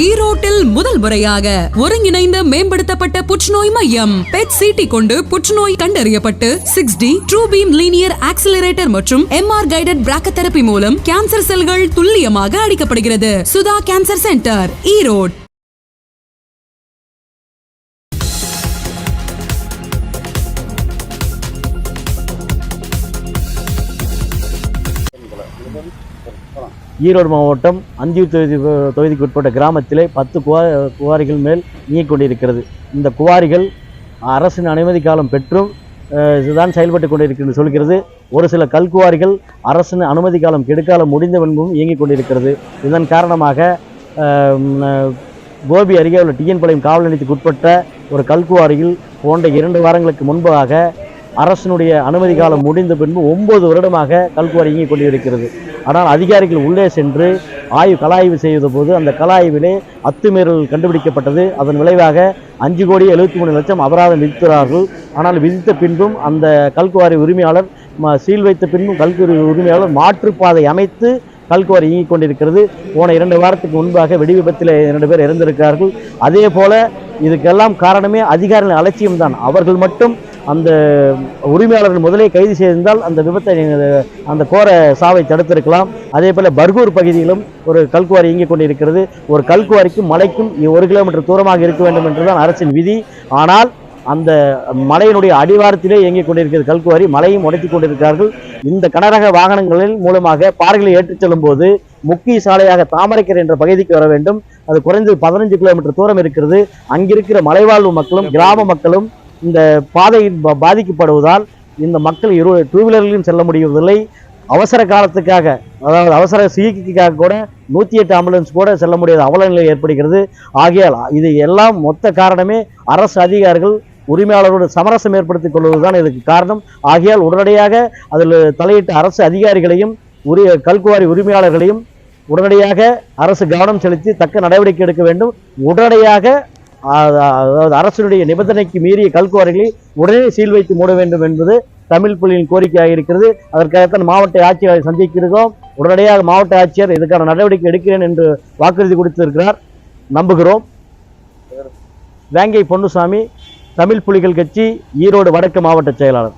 ஈரோட்டில் முதல் முறையாக ஒருங்கிணைந்த மேம்படுத்தப்பட்ட புற்றுநோய் மையம் பெட் சிடி கொண்டு புற்றுநோய் கண்டறியப்பட்டு six D true beam linear accelerator மற்றும் எம்ஆர் கைடட் பிராக்க தெரப்பி மூலம் கேன்சர் செல்கள் துல்லியமாக அடிக்கப்படுகிறது சுதா கேன்சர் சென்டர் ஈரோட். ஈரோடு மாவட்டம் அந்தியூர் தொகுதி தொகுதிக்கு உட்பட்ட கிராமத்திலே பத்து குவா குவாரிகள் மேல் இயங்கிக் கொண்டிருக்கிறது. இந்த குவாரிகள் அரசின் அனுமதி காலம் பெற்றும் இதுதான் செயல்பட்டு கொண்டிருக்கிறது சொல்கிறது. ஒரு சில கல்குவாரிகள் அரசின் அனுமதி காலம் கெடுக்காலம் முடிந்தவன்பும் இயங்கிக் கொண்டிருக்கிறது. இதன் காரணமாக கோபி அருகே உள்ள டிஎன் பாளையம் காவல் நிலையத்துக்கு உட்பட்ட ஒரு கல்குவாரியில் போன்ற இரண்டு வாரங்களுக்கு முன்பாக அரசினுடைய அனுமதி காலம் முடிந்த பின்பு ஒன்பது வருடமாக கல்குவாரி இயங்கிக் கொண்டிருக்கிறது. ஆனால் அதிகாரிகள் உள்ளே சென்று ஆய்வு கலாய்வு செய்த போது அந்த கலாய்விலே அத்துமீறல் கண்டுபிடிக்கப்பட்டது. அதன் விளைவாக அஞ்சு கோடி எழுபத்தி மூணு லட்சம் அபராதம் விதித்தார்கள் ஆனால் விதித்த பின்பும் அந்த கல்குவாரி உரிமையாளர் ம- சீல் வைத்த பின்பும் கல்குவாரி உரிமையாளர் மாற்றுப்பாதை அமைத்து கல்குவாரி இயங்கிக் கொண்டிருக்கிறது. போன இரண்டு வாரத்துக்கு முன்பாக வெடி விபத்தில் இரண்டு பேர் இறந்திருக்கிறார்கள். அதே போல இதுக்கெல்லாம் காரணமே அதிகாரிகளின் அலட்சியம்தான். அவர்கள் மட்டும் அந்த உரிமையாளர்கள் முதலே கைது செய்திருந்தால் அந்த விபத்தை நீங்கள் அந்த கோர சாவை தடுத்திருக்கலாம். அதே போல் பர்கூர் பகுதியிலும் ஒரு கல்குவாரி இயங்கிக் கொண்டிருக்கிறது. ஒரு கல்குவாரிக்கும் மலைக்கும் ஒரு கிலோமீட்டர் தூரமாக இருக்க வேண்டும் என்றுதான் அரசின் விதி. ஆனால் அந்த மலையினுடைய அடிவாரத்திலே இயங்கிக் கொண்டிருக்கிறது கல்குவாரி. மலையும் உடைத்துக் கொண்டிருக்கிறார்கள். இந்த கனரக வாகனங்களின் மூலமாக பாறைகளை ஏற்றிச் செல்லும் போது முக்கிய சாலையாக தாமரைக்கரை என்ற பகுதிக்கு வர வேண்டும். அது குறைந்தது பதினஞ்சு கிலோமீட்டர் தூரம் இருக்கிறது. அங்கிருக்கிற மலைவாழ்வு மக்களும் கிராம மக்களும் இந்த பாதையில் பாதிக்கப்படுவதால் இந்த மக்கள் இரு டூ வீலர்லையும் செல்ல முடியவில்லை. அவசர காலத்துக்காக அதாவது அவசர சிகிச்சைக்காக கூட நூற்றி எட்டு ஆம்புலன்ஸ் கூட செல்ல முடியாத அவல நிலை ஏற்படுகிறது. ஆகையால் இது எல்லாம் மொத்த காரணமே அரசு அதிகாரிகள் உரிமையாளரோடு சமரசம் ஏற்படுத்திக் கொள்வதுதான் இதுக்கு காரணம். ஆகையால் உடனடியாக அதில் தலையிட்ட அரசு அதிகாரிகளையும் உரிய கல்குவாரி உரிமையாளர்களையும் உடனடியாக அரசு கவனம் செலுத்தி தக்க நடவடிக்கை எடுக்க வேண்டும். உடனடியாக அதாவது அரசினுடைய நிபந்தனைக்கு மீறிய கல்குவாரிகளை உடனே சீல் வைத்து மூட வேண்டும் என்பது தமிழ் புலியின் கோரிக்கையாக இருக்கிறது. அதற்காகத்தான் மாவட்ட ஆட்சியரை சந்திக்கிறோம். உடனடியாக மாவட்ட ஆட்சியர் இதுக்கான நடவடிக்கை எடுக்கிறேன் என்று வாக்குறுதி கொடுத்திருக்கிறார். நம்புகிறோம். வேங்கை பொன்னுசாமி தமிழ் புலிகள் கட்சி ஈரோடு வடக்கு மாவட்ட செயலாளர்.